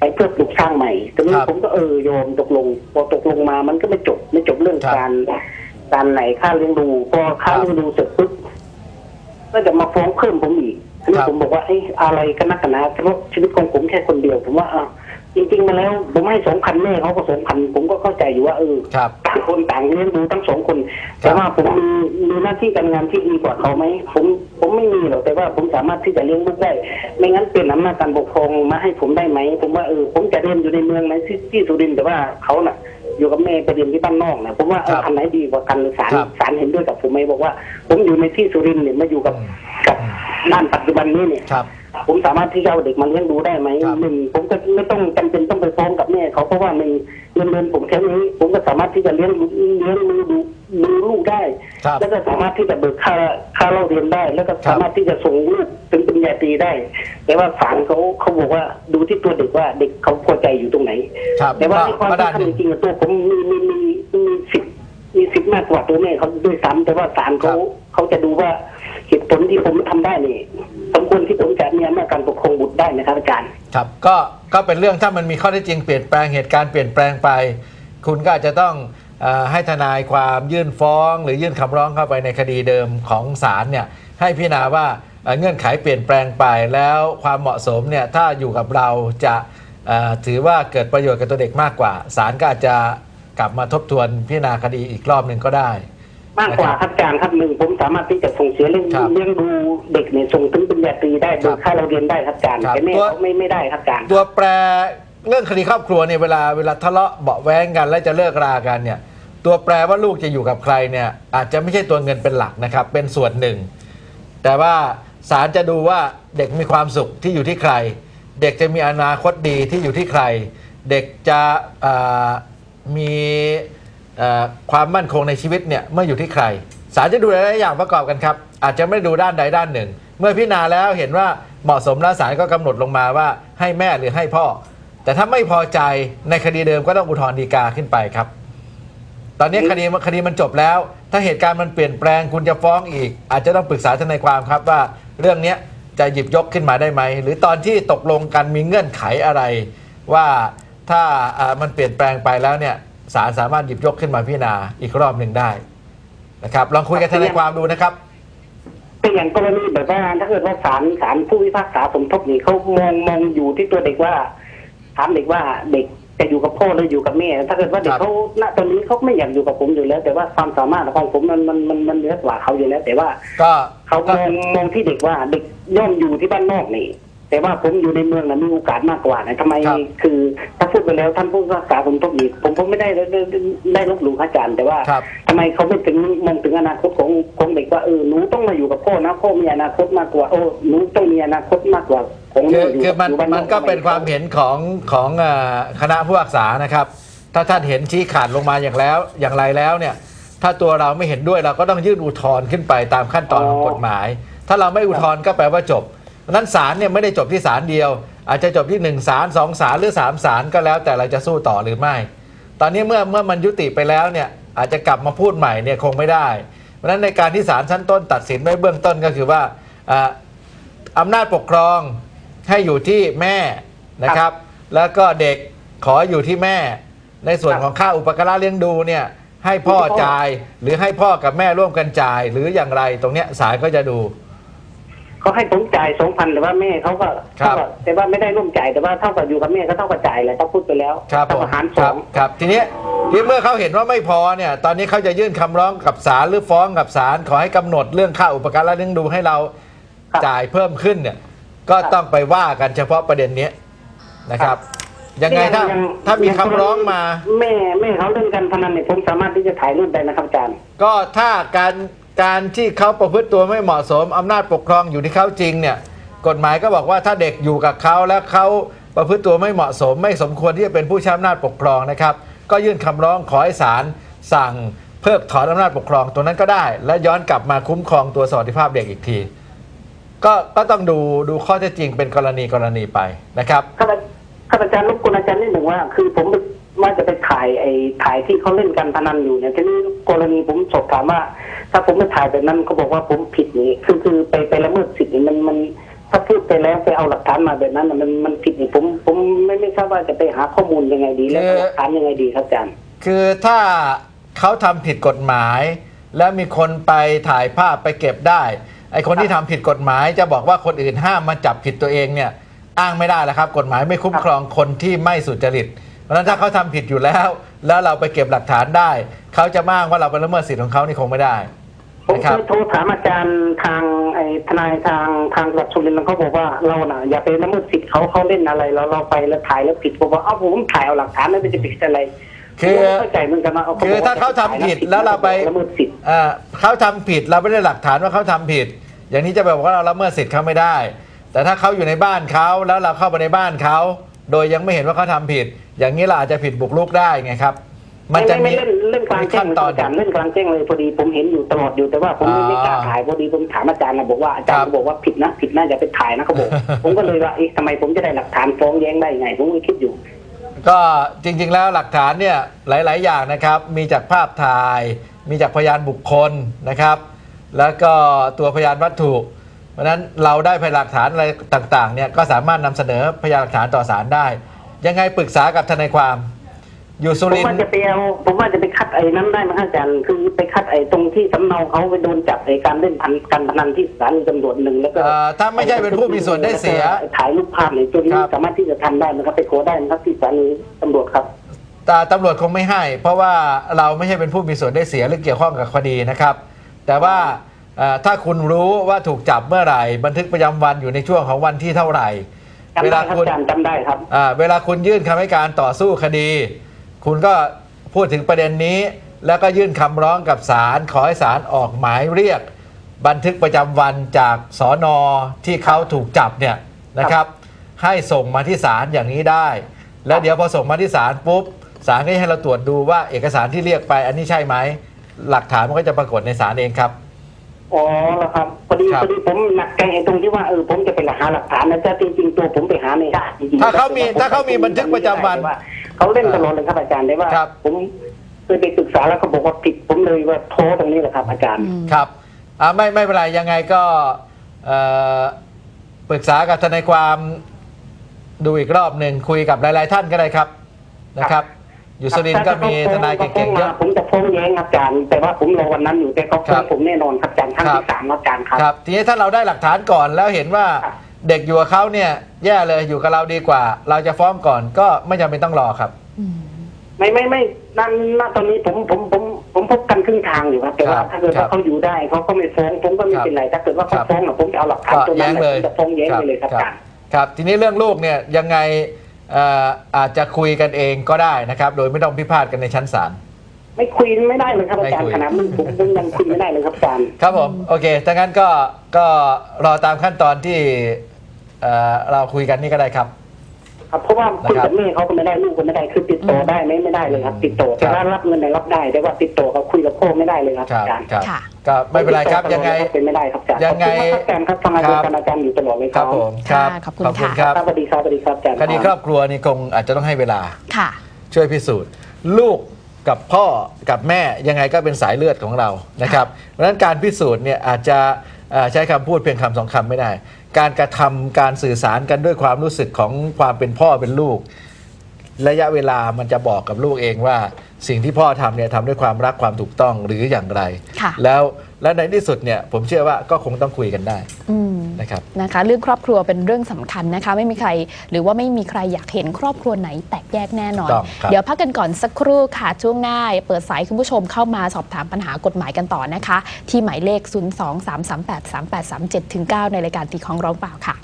ไปเพื่อปลูกสร้างใหม่ตอนนี้ครับผมก็เออโยมตกลง พอตกลงมามันก็ไม่จบไม่จบเรื่องครับการการไหนค่าเลี้ยงดูพอค่าครับเลี้ยงดูเสร็จปุ๊บก็จะมาฟ้องเพิ่มผมอีกทีนี้ครับผมบอกว่าไอ้ยอะไรกันนักกันหนะเพราะชีวิตของผมแค่คนเดียว ผมว่าอะ จริงๆมาแล้วผมให้สองพันแม่เขาก็สองพันผมก็เข้าใจอยู่ว่าเออครับ ต่างคนต่างเลี้ยงดูทั้งสองคนครับแต่ว่าผมมีมีหน้าที่การงานที่ดีกว่าเขาไหมผมผมไม่มีหรอกแต่ว่าผมสามารถที่จะเลี้ยงลูกได้ ไม่งั้นเป็นอำนาจการปกครองมาให้ผมได้ไหมผมว่าเออผมจะเรียนอยู่ในเมืองไหนที่ที่สุรินทร์แต่ว่าเขาน่ะอยู่กับแม่ไปเรียนที่บ้านนอกนะผมว่าเอครัอบอันไหนดีกว่ากันศาลครับศาลเห็นด้วยกับผมไหมบอกว่า ผมอยู่ในที่สุรินทร์เนี่ยมาอยู่กับอืมกับด้านปัจจุบันนี้เนี่ยครับ ผมสามารถที่จะเอาเด็กมาเลี้ยงดูได้ไหมครับ หนึ่งผมก็ไม่ต้องจำเป็นต้องไปฟ้องกับแม่เขาเพราะว่าในเงินเดือนผมแค่นี้ผมก็สามารถที่จะเลี้ยงดูเลี้ยงดูดูดูลูกได้ ครับ แล้วก็สามารถที่จะเบิกค่าค่าเล่าเรียนได้ แล้วก็ครับสามารถที่จะส่งลูกถึงปริญญาตรีได้ แต่ว่าศาลเขาเขาบอกว่าดูที่ตัวเด็กว่าเด็กเขาพอใจอยู่ตรงไหน ครับแต่ว่าในความก็ด้านที่หนึ่งทำจริงๆอะตัวผมมีมีมีมีสิทธิ์มีสิทธิ์มากกว่าตัวแม่เขาด้วยซ้ำแต่ว่าศาลเขาครับ เขาจะดูว่าเหตุผลที่ผมทำได้นี่สมควร ครับก็ก็เป็นเรื่องถ้ามันมีข้อเท็จจริงเปลี่ยนแปลงเหตุการณ์เปลี่ยนแปลงไป คุณก็อาจจะต้องเออให้ทนายความยื่นฟ้อง หรือยื่นคำร้องเข้าไปในคดีเดิมของศาลเนี่ยให้พิจารณาว่าเอ่อเงื่อนไขเปลี่ยนแปลงไปแล้วความเหมาะสมเนี่ยถ้าอยู่กับเราจะเอ่อถือว่าเกิดประโยชน์กับตัวเด็กมากกว่าศาลก็อาจจะกลับมาทบทวนพิจารณาคดีอีกรอบหนึ่งก็ได้ มากกว่าครับอาจารย์ครับหนึ่งผมสามารถที่จะส่งเสียเรื่องครับเลี้ยงดูเด็กเนี่ยส่งถึงปริญญาตรีได้คโดรัยบค่าเราเรียนได้ครับอาจารย์ครับแต่แม่ตัว เขาไม่ไม่ได้ครับอาจารย์ ตัวแปรเรื่องคดีครอบครัวเนี่ยเวลาเวลาทะเลาะเบาะแว้งกัน แล้วจะเลิกรากันเนี่ย ตัวแปรว่าลูกจะอยู่กับใครเนี่ยอาจจะไม่ใช่ตัวเงินเป็นหลักนะครับ เป็นส่วนหนึ่ง แต่ว่าศาลจะดูว่าเด็กมีความสุขที่อยู่ที่ใคร เด็กจะมีอนาคตดีที่อยู่ที่ใคร เด็กจะเอ่อมี เอ่อความมั่นคงในชีวิตเนี่ยเมื่ออยู่ที่ใครศาลจะดูหลายๆอย่างประกอบกันครับ อาจจะไม่ได้ดูด้านใดด้านหนึ่ง เมื่อพิจารณาแล้วเห็นว่าเหมาะสมแล้วศาลก็กำหนดลงมาว่าให้แม่หรือให้พ่อ แต่ถ้าไม่พอใจในคดีเดิมก็ต้องอุทธรณ์ฎีกาขึ้นไปครับ ตอนนี้คดีคดีมันจบแล้ว ถ้าเหตุการณ์มันเปลี่ยนแปลงคุณจะฟ้องอีก อาจจะต้องปรึกษาทนายความครับว่า เรื่องเนี้ยจะหยิบยกขึ้นมาได้ไหม หรือตอนที่ตกลงกันมีเงื่อนไขอะไร ว่าถ้าอ่ามันเปลี่ยนแปลงไปแล้วเนี่ย ศาลสามารถหยิบยกขึ้นมาพิจารณาอีกรอบหนึ่งได้นะครับ ลองคุยกับทนายความดูนะครับเป็นอย่างกรณีแบบว่าถ้าเกิดว่าศาลศาลผู้พิพากษาสมทบนี่เขามองมองอยู่ที่ตัวเด็กว่าถามเด็กว่าเด็กจะอยู่กับพ่อหรืออยู่กับแม่ ถ้าเกิดว่าเด็กครับเขาณตอนนี้เขาไม่อยากอยู่กับผมอยู่แล้ว แต่ว่าความสามารถของผมมันมันมันมันเหนือกว่าเขาอยู่แล้ว แต่ว่า ก็เขาก็มองมองที่เด็กว่าเด็กย่อมอยู่ที่บ้านนอกนี่ แต่ว่าผมอยู่ในเมืองนะมีโอกาสมากกว่านะทำไมครับ คือถ้าพูดไปแล้วท่านผู้พิพากษาผมต้องอีกผมผมไม่ได้ได้ได้ได้ลบหลู่พระอาจารย์ แต่ว่าครับ ทำไมเขาไม่ถึงมองถึงอนาคตของของเด็กว่าเออหนูต้องมาอยู่กับพ่อนะพ่อมีอนาคตมากกว่าโอ้หนูต้องมีอนาคตมากกว่าของหคือยู่คือมันยู่บ้ามันก็ทำไเป็นความเห็นของของเอ่อคณะผู้พิพากษานะครับ ถ้าท่านเห็นชี้ขาดลงมาอย่างแล้วอย่างไรแล้วเนี่ย ถ้าตัวเราไม่เห็นด้วยเราก็ต้องยื่นอุทธรณ์ขึ้นไปตามขั้นตอนของกฎหมาย ถ้าเราไม่อุทธรณ์ก็แปลว่าจบเพ ราะฉะนั้นศาลเนี่ยไม่ได้จบที่ศาลเดียว อาจจะจบที่หนึ่งศาลสองศาลหรือสามศาลก็แล้วแต่เราจะสู้ต่อหรือไม่ ตอนนี้เมื่อเมื่อมันยุติไปแล้วเนี่ยอาจจะกลับมาพูดใหม่เนี่ยคงไม่ได้ เพราะฉะนั้นในการที่ศาลชั้นต้นตัดสินไว้เบื้องต้นก็คือว่าอ่าอำนาจปกครองให้อยู่ที่แม่นะครับ แล้วก็เด็กขออยู่ที่แม่ ในส่วนของค่าอุปการะเลี้ยงดูเนี่ยให้พ่อจ่ายหรือให้พ่อกับแม่ร่วมกันจ่ายหรืออย่างไรตรงเนี้ยศาลก็จะดู เขาให้ผมจ่ายสองพันแต่ว่าแม่เขาก็ครับเท่ากับแต่ว่าไม่ได้ร่วมจ่ายแต่ว่าเท่ากับอยู่กับแม่ก็เท่ากับจ่ายแหละถ้าพูดไปแล้วครับผเท่ามกับหารสคอรับงครับทีนี้ที่เมื่อเขาเห็นว่าไม่พอเนี่ยตอนนี้เขาจะยื่นคำร้องกับศาลหรือฟ้องกับศาลขอให้กำหนดเรื่องค่าอุปการะเลี้ยงดูให้เราครับ จ่ายเพิ่มขึ้นเนี่ยก็ครับต้องไปว่ากันเฉพาะประเด็นนี้นะครับ ยังไงถ้ายังถ้ามีคำร้องมา แม่แม่เขาเล่นการพนันเนี่ยผมสามารถที่จะถ่ายรูปได้นะครับอาจารย์ ก็ถ้าการ การที่เขาประพฤติตัวไม่เหมาะสมอำนาจปกครองอยู่ที่เขาจริงเนี่ยกฎหมายก็บอกว่าถ้าเด็กอยู่กับเขาแล้วเขาประพฤติตัวไม่เหมาะสม ไม่สมควรที่จะเป็นผู้ใช้อำนาจปกครองนะครับ ก็ยื่นคำร้องขอให้ศาลสั่งเพิกถอนอำนาจปกครองตัวนั้นก็ได้ และย้อนกลับมาคุ้มครองตัวสวัสดิภาพเด็กอีกที ก็ก็ต้องดูดูข้อเท็จจริงเป็นกรณีกรณีไปนะครับครับครับอาจารย์รบกวนอาจารย์นิดหนึ่งว่า คือผม ว่าจะไปถ่ายไอ้ถ่ายที่เขาเล่นการพนันอยู่เนี่ยทีนี้กรณีผมสอบถามว่า ถ้าผมไม่ถ่ายแบบนั้นเขาบอกว่าผมผิดนี่คือคือไปไปละเมิดสิทธิ์นี่มันมันถ้าพูดไปแล้วไปเอาหลักฐานมาแบบนั้นน่ะมันมันผิดนี่ผมผมไม่ไม่ทราบว่าจะไปหาข้อมูลยังไงดี แล้วก็คือหลักฐานยังไงดีครับอาจารย์คือถ้าเขาทำผิดกฎหมาย แล้วมีคนไปถ่ายภาพไปเก็บได้ไอคนที่ทำผิดกฎหมายจะบอกว่าคนอื่นห้ามมาจับผิดตัวเองเนี่ย อ้างไม่ได้แล้วครับ กฎหมายไม่คุ้มครองคนที่ไม่สุจริตเพ ราะฉะนั้นถ้าเขาทำผิดอยู่แล้ว แล้วเราไปเก็บหลักฐานได้ เขาจะมาอ้างว่าเราไปละเมิดสิทธิ์ของเขานี่คงไม่ได้ผมนะคเครับยโทรถามอาจารย์ทางไอ้ทนายทางทางจังหวัดสุรินทร์เขาบอกว่าเราน่ะอย่าไปละเมิดสิทธิ์เขาเขาเล่นอะไรแล้วเราไปแล้วถ่ายแล้วผิดผมบอกเอ้าผมถ่ายเอาหลักฐานแล้วมันจะผิดอะไรคือผมไม่เข้าใจเหมือนกันว่าคือถ้าเขาทำผิดแล้วเราไปละเมิดสิทธิ์เอ่อเขาทำผิดเราไม่ได้หลักฐานว่าเขาทำผิด อย่างนี้จะบอกว่าเราละเมิดสิทธิ์เขาไม่ได้ แต่ถ้าเขาอยู่ในบ้านเขาแล้วเราเข้าไปในบ้านเขา โดยยังไม่เห็นว่าเขาทำผิด อย่างนี้เราอาจจะผิดบุกรุกได้ไงครับ มันจะไม่มีไม่เล่นเล่นกลางแจ้ขั้งนเลยตคอรับนอาจารย์เล่นกลางแจ้งเลยพอดีผมเห็นอยู่ตลอดอยู่แต่ว่าผมไม่อ่าไม่กล้าถ่ายพอดีผมถามอาจารย์นะบอกว่าอาจารครัย์บบอกว่าผิดนะผิดนะอย่าไปถ่ายนะเขาบอก ผมก็เลยว่าเอ๊ะทำไมผมจะได้หลักฐานฟ้องแย้งได้ไง ผมก็คิดอยู่ ก็จริง ๆ แล้วหลักฐานเนี่ยหลาย ๆ อย่างนะครับ มีจากภาพถ่าย มีจากพยานบุคคลนะครับ แล้วก็ตัวพยานวัตถุ เพราะฉะนั้นเราได้พยานหลักฐานอะไรต่างๆเนี่ยก็สามารถนำเสนอพยานหลักฐานต่อศาลได้ ยังไงปรึกษากับทนายความ อยู่สุผมรินทว่าร์จะไปเอาผมว่าจะไปคัดไอ้นั้นได้ไหมครับอาจารย์คือไปคัดไอ้ตรงที่สำเนาเขาไปโดนจับไอ้การเล่นพันการพนันที่สถานีตำรวจหนึ่งแล้วก็เอ่อถ้าไม่ใช่เป็นผู้มีส่วนได้เสีย แล้วก็ถ่ายรูปภาพในตัวนี้ครับ สามารถที่จะทำได้ไหมครับไปโคได้ไหมครับที่สถานีตำรวจครับ แต่ตำรวจคงไม่ให้ เพราะว่าเราไม่ใช่เป็นผู้มีส่วนได้เสียหรือเกี่ยวข้องกับคดีนะครับ แต่ว่าเอ่อถ้าคุณรู้ว่าถูกจับเมื่อไหร่ บันทึกประจำวันอยู่ในช่วงของวันที่เท่าไหร่ จำเวได้ลาครับคุณ อาจารย์จำได้ครับ อ่าเวลาคุณยื่นคำให้การต่อสู้คดี คุณก็พูดถึงประเด็นนี้ แล้วก็ยื่นคำร้องกับศาลขอให้ศาลออกหมายเรียก บันทึกประจำวันจากสอนอที่เขาถูกจับเนี่ยนะครับ ให้ส่งมาที่ศาลอย่างนี้ได้ แล้วเดี๋ยวพอส่งมาที่ศาลปุ๊บศาลก็จะให้เราตรวจดูว่าเอกสารที่เรียกไปอันนี้ใช่ไหมหลักฐานมันก็จะปรากฏในศาลเองครับ อ๋อแล้วครับพอดีครับ พอดีผมหนักใจไอ้ตรงที่ว่าเออผมจะไปหาหลักฐานนะแต่จริงๆตัวผมไปหาไม่ได้จริงๆถ้าเขามีถ้าเขามีบันทึกประจำวันแต่าเขาเล่นตลอดเลยครับอาจารย์ได้ว่า ครับ ผมเคยไปศึกษาแล้วเขาบอกว่าผิดผมเลยว่าโทษตรงนี้แหละครับ อาจารย์ อืม ครับอ่าไม่ไม่เป็นไรยังไงก็เอ่อปรึกษากับทนายความดูอีกรอบหนึ่งคุยกับหลาย ๆ ท่านก็ได้ครับนะครับ อยู่สุรินทร์ก็มีทนายเก่งๆเยอะผมจะฟ้องแย้งอาจารย์แต่ว่าผมรอวันนั้นอยู่แต่เขาครัฟ้องบผมแน่นอนครับอาจารย์ครั้งครับที่สามอาจารย์ครับครับทีนี้ถ้าเราได้หลักฐานก่อนแล้วเห็นว่าครับเด็กอยู่กับเขาเนี่ย แย่เลยอยู่กับเราดีกว่า เราจะฟ้องก่อนก็ไม่จำเป็นต้องรอครับอืมไม่ไม่ไม่นั่นณตอนนี้ผมผมผมผมพบกันครึ่งทางอยู่ครับแต่ว่าครับถ้าเกิดครัว่าบเขาอยู่ได้เขาก็ไม่ฟ้องผมก็ไม่ครับเป็นไรถ้าเกิดว่าครัเขาบฟ้องอะผมจะเอาหลักฐานก็ตัวแย้นั้นงเลยผมจะฟ้องแย้งไปเลยครับอาจารย์ครับ ทีนี้เรื่องลูกเนี่ยยังไงเอ่ออาจจะคุยกันเองก็ได้นะครับ โดยไม่ต้องพิพาทกันในชั้นศาลไม่คุยไม่ได้เลยครับอาจารไม่ย์คุยขนาดนั้นผมผมยังคุยไม่ได้เลยครับอาจารย์ครับผมโอเคถ้างั้นก็ก็รอตามขั้นตอนที่เอ่อเราคุยกันนี่ก็ได้ครับครับเพราะว่าคุยนะครับกับแม่เขาก็ไม่ได้ลูกก็ไม่ได้คือติดต่อได้ไหมไม่ได้เลยครับ ติดต่อแต่ครับว่ารับเงินเนี่ยรับได้แต่ว่าติดต่อเขาคุยกับพ่อไม่ได้เลยครับครับอาจารย์ ครับค่ะก็ไม่เป็นไรครับยังไงเป็นไม่ได้ครับอาจารย์ยังไงขอบคุณมากครับอาจารย์ครับฟังอาจารย์อาจารย์อยู่ตลอดเลยคครัรับบผมครับค่ะขอบคุณขอบคุณค่ะครับครับสวัสดีครับสวัสดีครับอาจารย์คดีครอบครัวนี่คงอาจจะต้องให้เวลาค่ะ ช่วยพิสูจน์ ลูกกับพ่อกับแม่ยังไงก็เป็นสายเลือดของเรานะครับเพราะฉะนั้นการพิสูจน์เนี่ยอาจจะเอ่อใช้คำพูดเพียงคำสองคำไม่ได้ การกระทำการสื่อสารกันด้วยความรู้สึกของความเป็นพ่อเป็นลูก ระยะเวลามันจะบอกกับลูกเองว่า สิ่งที่พ่อทำเนี่ยทำด้วยความรักความถูกต้องหรืออย่างไร ค่ะ แล้วและในที่สุดเนี่ยผมเชื่อว่าก็คงต้องคุยกันได้อืม นะครับ นะคะ เรื่องครอบครัวเป็นเรื่องสำคัญนะคะ ไม่มีใคร หรือว่าไม่มีใครอยากเห็นครอบครัวไหนแตกแยกแน่นอน ต้องครับ เดี๋ยวพักกันก่อนสักครู่ค่ะ ช่วงหน้า เปิดสายคุณผู้ชมเข้ามาสอบถามปัญหากฎหมายกันต่อนะคะ ที่หมายเลข 0 2 3 3 8 3 8 3 7 9ในรายการตีของร้องเปล่าค่ะ